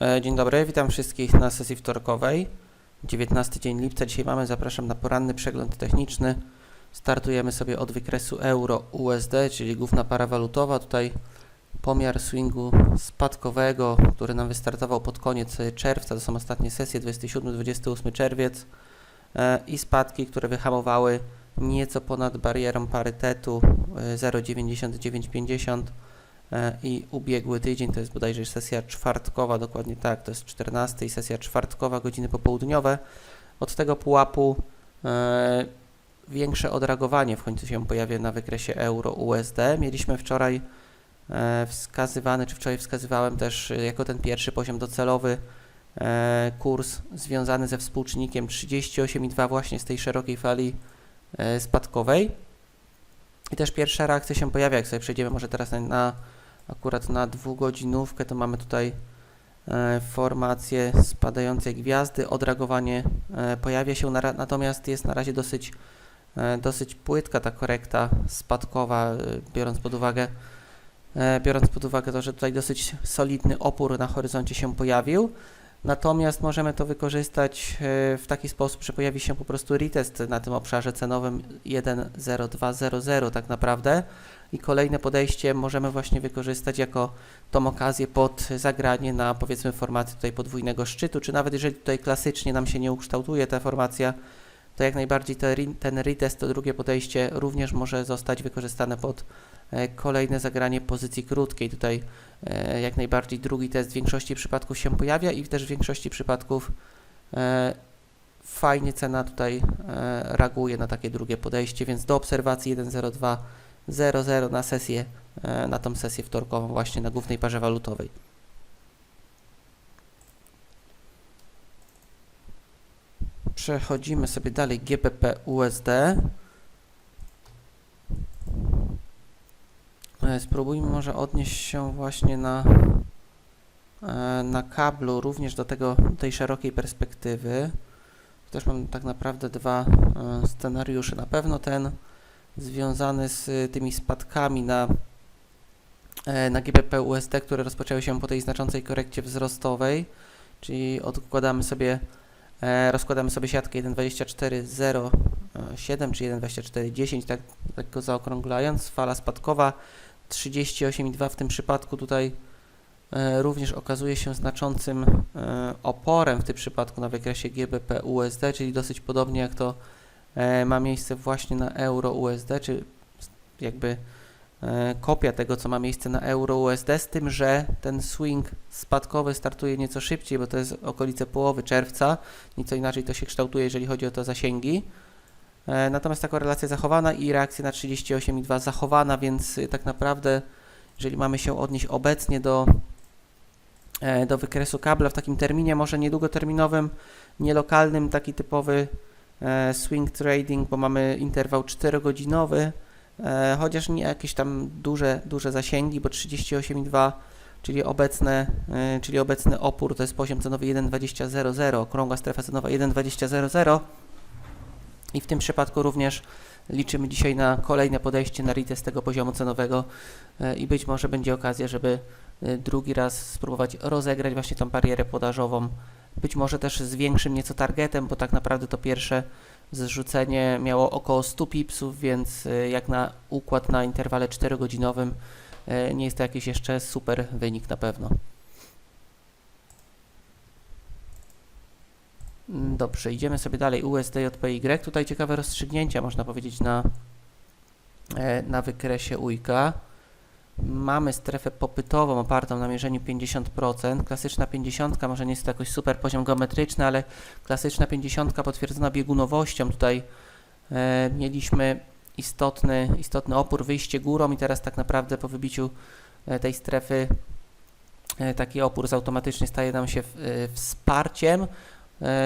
E, Dzień dobry, witam wszystkich na sesji wtorkowej. 19 dzień lipca. Dzisiaj mamy, zapraszam na poranny przegląd techniczny. Startujemy sobie od wykresu euro-USD, czyli główna para walutowa. Tutaj pomiar swingu spadkowego, który nam wystartował pod koniec czerwca. To są ostatnie sesje, 27-28 czerwiec. E, I spadki, które wyhamowały nieco ponad barierą parytetu e, 0,9950 e, i ubiegły tydzień, to jest bodajże sesja czwartkowa, dokładnie tak, to jest 14 i sesja czwartkowa, godziny popołudniowe. Od tego pułapu e, większe odreagowanie w końcu się pojawia na wykresie euro-USD. Mieliśmy wczoraj e, wskazywany, czy wczoraj wskazywałem też e, jako ten pierwszy poziom docelowy e, kurs związany ze współczynnikiem 38,2 właśnie z tej szerokiej fali e, spadkowej. I też pierwsza reakcja się pojawia, jak sobie przejdziemy może teraz na, na akurat na dwugodzinówkę, to mamy tutaj e, formację spadającej gwiazdy, odreagowanie e, pojawia się, na, natomiast jest na razie dosyć, e, dosyć płytka ta korekta spadkowa, biorąc pod uwagę biorąc pod uwagę to, że tutaj dosyć solidny opór na horyzoncie się pojawił. Natomiast możemy to wykorzystać e, w taki sposób, że pojawi się po prostu retest na tym obszarze cenowym 1.0200 tak naprawdę. I kolejne podejście możemy właśnie wykorzystać jako tą okazję pod zagranie na powiedzmy formacji tutaj podwójnego szczytu, czy nawet jeżeli tutaj klasycznie nam się nie ukształtuje ta formacja, to jak najbardziej ten retest, to drugie podejście również może zostać wykorzystane pod e, kolejne zagranie pozycji krótkiej. Tutaj e, jak najbardziej drugi test w większości przypadków się pojawia i też w większości przypadków e, fajnie cena tutaj reaguje na takie drugie podejście, więc do obserwacji 1.02.00 na sesję, na tą sesję wtorkową właśnie na głównej parze walutowej. Przechodzimy sobie dalej GBP USD. E, Spróbujmy może odnieść się właśnie na, e, na kablu również do tego, tej szerokiej perspektywy. Też mam tak naprawdę dwa e, scenariusze. Na pewno ten związany z tymi spadkami na, na GBP USD, które rozpoczęły się po tej znaczącej korekcie wzrostowej, czyli odkładamy sobie, e, rozkładamy sobie siatkę 1.24.07 czy 1.24.10, tak lekko zaokrąglając, fala spadkowa 38,2 w tym przypadku tutaj e, również okazuje się znaczącym e, oporem w tym przypadku na wykresie GBP USD, czyli dosyć podobnie jak to ma miejsce właśnie na euro USD, czy jakby kopia tego, co ma miejsce na euro USD, z tym, że ten swing spadkowy startuje nieco szybciej, bo to jest okolice połowy czerwca, nieco inaczej to się kształtuje, jeżeli chodzi o te zasięgi. E, Natomiast ta korelacja zachowana i reakcja na 38,2 zachowana, więc y, tak naprawdę, jeżeli mamy się odnieść obecnie do, e, do wykresu kabla w takim terminie, może niedługoterminowym, nielokalnym, taki typowy e, swing trading, bo mamy interwał 4-godzinowy, e, chociaż nie jakieś tam duże, duże zasięgi, bo 38,2 czyli obecne, e, czyli obecny opór to jest poziom cenowy 1,2000, okrągła strefa cenowa 1,2000 i w tym przypadku również liczymy dzisiaj na kolejne podejście na retest tego poziomu cenowego e, i być może będzie okazja, żeby e, drugi raz spróbować rozegrać właśnie tą barierę podażową. Być może też z większym nieco targetem, bo tak naprawdę to pierwsze zrzucenie miało około 100 pipsów, więc e, jak na układ na interwale 4-godzinowym e, nie jest to jakiś jeszcze super wynik na pewno. Mm, Dobrze, idziemy sobie dalej. USD JPY. Tutaj ciekawe rozstrzygnięcia, można powiedzieć, na, e, na wykresie ujka. Mamy strefę popytową opartą na mierzeniu 50%. Klasyczna 50 może nie jest to jakoś super poziom geometryczny, ale klasyczna 50 potwierdzona biegunowością. Tutaj e, mieliśmy istotny, istotny opór, wyjście górą i teraz tak naprawdę po wybiciu e, tej strefy e, taki opór automatycznie staje nam się e, wsparciem.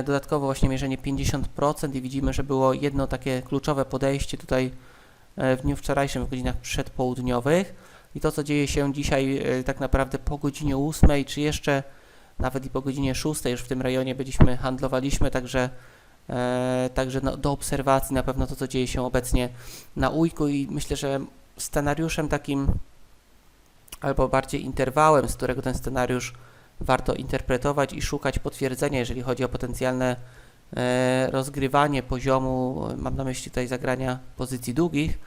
Dodatkowo właśnie mierzenie 50% i widzimy, że było jedno takie kluczowe podejście tutaj w dniu wczorajszym w godzinach przedpołudniowych i to co dzieje się dzisiaj e, tak naprawdę po godzinie 8 czy jeszcze nawet i po godzinie 6 już w tym rejonie byliśmy, handlowaliśmy, także e, także no, do obserwacji na pewno to co dzieje się obecnie na ujku i myślę, że scenariuszem takim albo bardziej interwałem, z którego ten scenariusz warto interpretować i szukać potwierdzenia, jeżeli chodzi o potencjalne e, rozgrywanie poziomu, e, mam na myśli tutaj zagrania pozycji długich,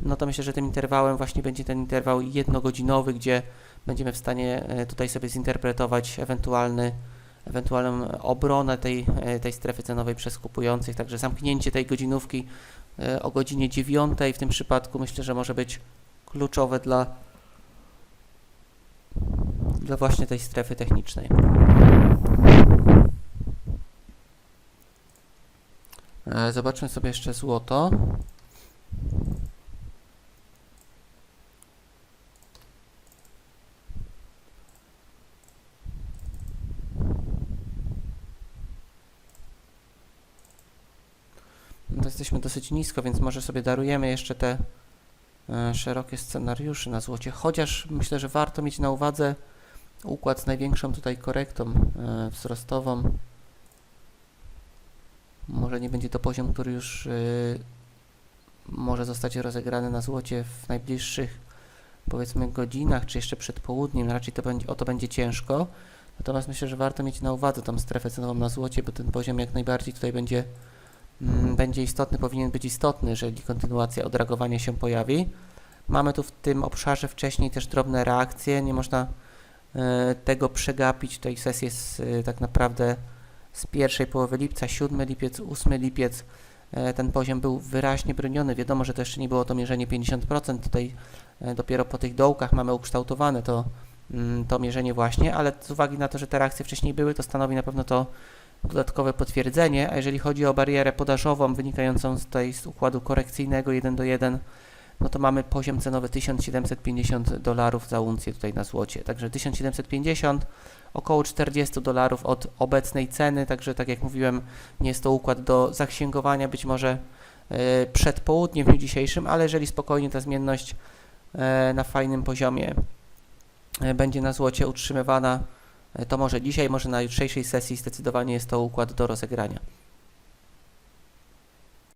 no to myślę, że tym interwałem właśnie będzie ten interwał jednogodzinowy, gdzie będziemy w stanie e, tutaj sobie zinterpretować ewentualny, ewentualną obronę tej, e, tej strefy cenowej przez kupujących, także zamknięcie tej godzinówki e, o godzinie 9 w tym przypadku myślę, że może być kluczowe dla, dla właśnie tej strefy technicznej. Zobaczmy sobie jeszcze złoto. Jesteśmy dosyć nisko, więc może sobie darujemy jeszcze te e, szerokie scenariusze na złocie, chociaż myślę, że warto mieć na uwadze układ z największą tutaj korektą e, wzrostową. Może nie będzie to poziom, który już e, może zostać rozegrany na złocie w najbliższych powiedzmy godzinach, czy jeszcze przed południem, raczej to będzie, o to będzie ciężko. Natomiast myślę, że warto mieć na uwadze tą strefę cenową na złocie, bo ten poziom jak najbardziej tutaj będzie będzie istotny, powinien być istotny, jeżeli kontynuacja odragowania się pojawi. Mamy tu w tym obszarze wcześniej też drobne reakcje, nie można e, tego przegapić. Sesję z, e, tak naprawdę z pierwszej połowy lipca, 7 lipiec, 8 lipiec. E, ten poziom był wyraźnie broniony. Wiadomo, że to jeszcze nie było to mierzenie 50%. Tutaj e, dopiero po tych dołkach mamy ukształtowane to, mm, to mierzenie właśnie, ale z uwagi na to, że te reakcje wcześniej były, to stanowi na pewno to dodatkowe potwierdzenie, a jeżeli chodzi o barierę podażową wynikającą z, tej, z układu korekcyjnego 1 do 1, no to mamy poziom cenowy 1750 dolarów za uncję tutaj na złocie. Także 1750, około 40 dolarów od obecnej ceny, także tak jak mówiłem, nie jest to układ do zaksięgowania być może e, przed południem w dniu dzisiejszym, ale jeżeli spokojnie ta zmienność e, na fajnym poziomie e, będzie na złocie utrzymywana, to może dzisiaj, może na jutrzejszej sesji zdecydowanie jest to układ do rozegrania.